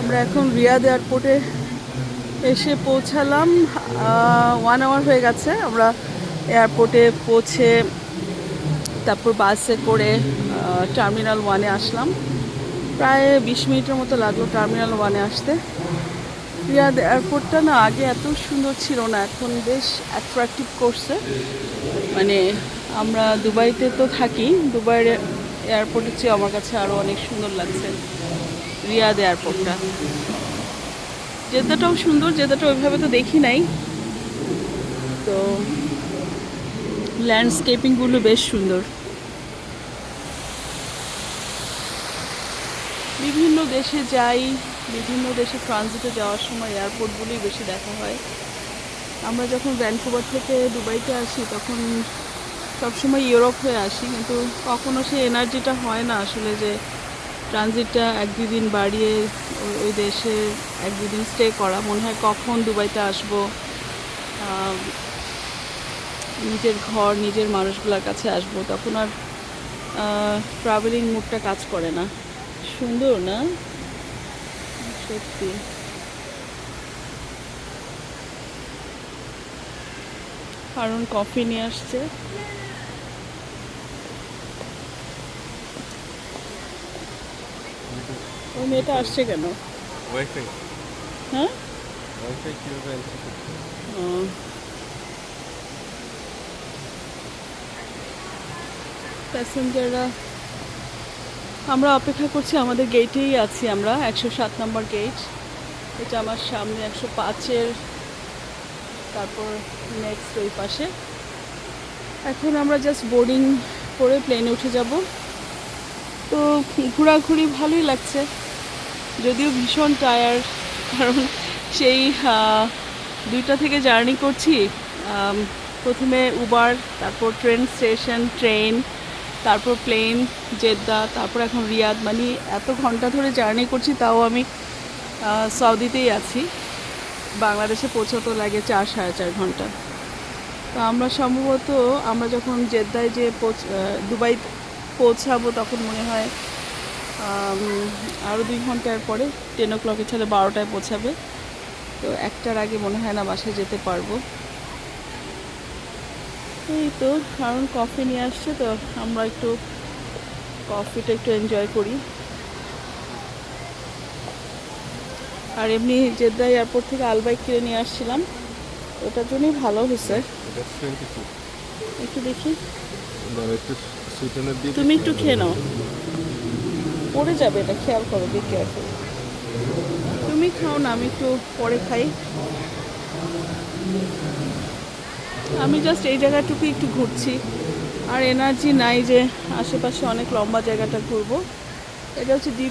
আমরা এখন রিয়াদ এয়ারপোর্টে এসে পৌঁছালাম। ওয়ান আওয়ার হয়ে গেছে। আমরা এয়ারপোর্টে পৌঁছে তারপর বাসে করে টার্মিনাল ওয়ানে আসলাম। প্রায় বিশ মিনিটের মতো লাগল টার্মিনাল ওয়ানে আসতে। রিয়াদ এয়ারপোর্টটা না আগে এত সুন্দর ছিল না, এখন বেশ অ্যাট্রাকটিভ করছে। মানে আমরা দুবাইতে তো থাকি, দুবাইয়ের এয়ারপোর্টের চেয়ে আমার কাছে আরও অনেক সুন্দর লাগছে। রিয়াদ এয়ারপোর্টটা জেদ্দাটাও সুন্দর, জেদ্দাটা ওইভাবে তো দেখি নাই। তো ল্যান্ডস্কেপিংগুলো বেশ সুন্দর। বিভিন্ন দেশে যাই, বিভিন্ন দেশে ট্রানজিটে যাওয়ার সময় এয়ারপোর্টগুলোই বেশি দেখা হয়। আমরা যখন ভ্যানকুভার থেকে দুবাইতে আসি, তখন সবসময় ইউরোপ হয়ে আসি, কিন্তু কখনো সেই এনার্জিটা হয় না আসলে যে ট্রানজিটটা এক দুদিন বাড়িয়ে ওই- দেশে এক দুদিন স্টে করা। মনে হয় কখন দুবাইতে আসব। নিজের ঘর, নিজের মানুষগুলোর কাছে আসব। তখন আর ট্রাভেলিং মুডটা কাজ করে না। সুন্দর না? সত্যি। কারণ কফি নিয়ে আসছে। ওই মেয়েটা আসছে কেন? ওয়াইফাই। হ্যাঁ? ওয়াইফাই কীভাবে ও। প্যাসেঞ্জাররা আমরা অপেক্ষা করছি আমাদের গেটেই আছি আমরা একশো সাত নম্বর গেট। এটা আমার সামনে একশো পাঁচের তারপর নেক্সট ওই পাশে। এখন আমরা জাস্ট বোর্ডিং করে প্লেনে উঠে যাব। তো ঘোরাঘুরি ভালোই লাগছে। যদিও ভীষণ টায়ার কারণ সেই দুইটা থেকে জার্নি করছি। প্রথমে উবার তারপর ট্রেন স্টেশন ট্রেন তারপর প্লেন জেদ্দা, তারপর এখন রিয়াদ। মানে এত ঘণ্টা ধরে জার্নি করছি, তাও আমি সৌদিতেই আছি। বাংলাদেশে পৌঁছাতে লাগে চার, সাড়ে চার ঘণ্টা। তো আমরা সম্ভবত, আমরা যখন জেদ্দায় যে দুবাই পৌঁছাবো, তখন মনে হয় আরও দুই ঘণ্টার পরে টেন ও ক্লকে ছেলে বারোটায় পৌঁছাবে। তো একটার আগে মনে হয় না বাসায় যেতে পারব। এই তো কারণ কফি নিয়ে আসছে তো আমরা একটু কফিটা একটু এনজয় করি। আর এমনি জেদ্দা এয়ারপোর্ট থেকে আলবাইক কিনে নিয়ে আসছিলাম। ওটার জন্যই ভালো হয়েছে। একটু দেখি। তুমি একটু খেয়ে নাও। পড়ে যাবে, এটা খেয়াল করো বি কেয়ারফুল তুমি খাও না, আমি একটু পরে খাই। আমি জাস্ট এই জায়গাটুকু একটু ঘুরছি। আর এনার্জি নাই যে আশেপাশে অনেক লম্বা জায়গাটা ঘুরবো। এটা হচ্ছে ডি